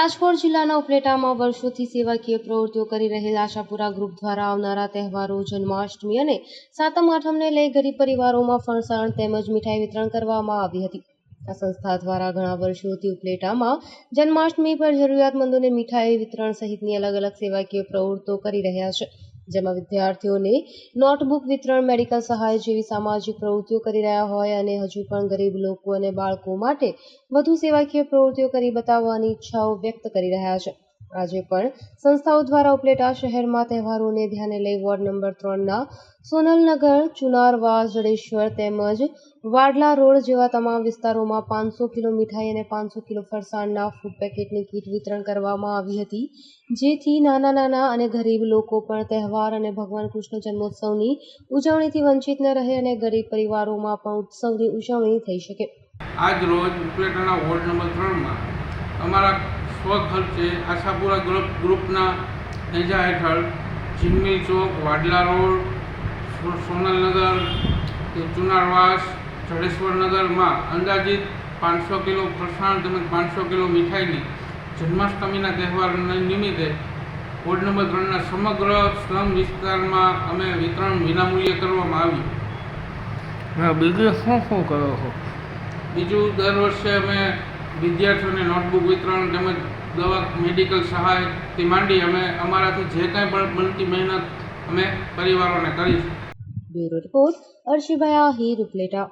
રાજકોટ જિલ્લાના ઉપલેટામાં વર્ષોથી સેવાકીય પ્રવૃત્તિઓ કરી રહેલ આશાપુરા ગ્રુપ દ્વારા આવનારા તહેવારો, જન્માષ્ટમી અને સાતમ આઠમને લઈ ગરીબ પરિવારોમાં ફણસાણ તેમજ મીઠાઈ વિતરણ કરવામાં આવી હતી. આ સંસ્થા દ્વારા ઘણા વર્ષોથી ઉપલેટામાં જન્માષ્ટમી પર જરૂરિયાતમંદોને મીઠાઈ વિતરણ સહિતની અલગ અલગ સેવાકીય પ્રવૃત્તિઓ કરી રહ્યા છે. જેમાં વિદ્યાર્થીઓને નોટબુક વિતરણ, મેડિકલ સહાય જેવી સામાજિક પ્રવૃત્તિઓ કરી રહ્યા હોય અને હજુ પણ ગરીબ લોકો અને બાળકો માટે વધુ સેવાકીય પ્રવૃત્તિઓ કરી બતાવવાની ઈચ્છાઓ વ્યક્ત કરી રહ્યા છે. આજે પણ સંસ્થાઓ દ્વારા ઉપલેટા શહેરમાં તહેવારોને ધ્યાને લઈ વોર્ડ નંબર ત્રણના સોનલનગર, ચુનારવા, જડેશ્વર તેમજ વાડલા રોડ જેવા તમામ વિસ્તારોમાં પાંચસો કિલો મીઠાઈ અને પાંચસો કિલો ફરસાણના ફૂડ પેકેટની કીટ વિતરણ કરવામાં આવી હતી. જેથી નાના નાના અને ગરીબ લોકો પણ તહેવાર અને ભગવાન કૃષ્ણ જન્મોત્સવની ઉજવણીથી વંચિત ન રહે અને ગરીબ પરિવારોમાં પણ ઉત્સવની ઉજવણી થઈ શકે. આજ રોજ ઉપલેટાના વોર્ડ નંબર ત્રણમાં અમારા સ્વખર્ચે આશાપુરા ગ્રુપ ગ્રુપના નેજા હેઠળ ચીમની ચોક વાડલા રોડ સોનલનગર ચુનારવાસ જડેશ્વરનગરમાં અંદાજિત પાંચસો કિલો ફરસાણ તેમજ પાંચસો કિલો મીઠાઈની જન્માષ્ટમીના તહેવાર નિમિત્તે વોર્ડ નંબર ત્રણના સમગ્ર સ્લમ વિસ્તારમાં અમે વિતરણ વિનામૂલ્યે કરવામાં આવ્યું. બીજું શું શું કરો છો? બીજું દર વર્ષે અમે વિદ્યાર્થીઓને નોટબુક વિતરણ તેમજ દવા મેડિકલ સહાયથી માંડી અમે અમારાથી જે કાંઈ પણ બનતી મહેનત અમે પરિવારોને કરીશું બ્યુરો રિપોર્ટ અર્શિભાઈ આહિર ઉપલેટા.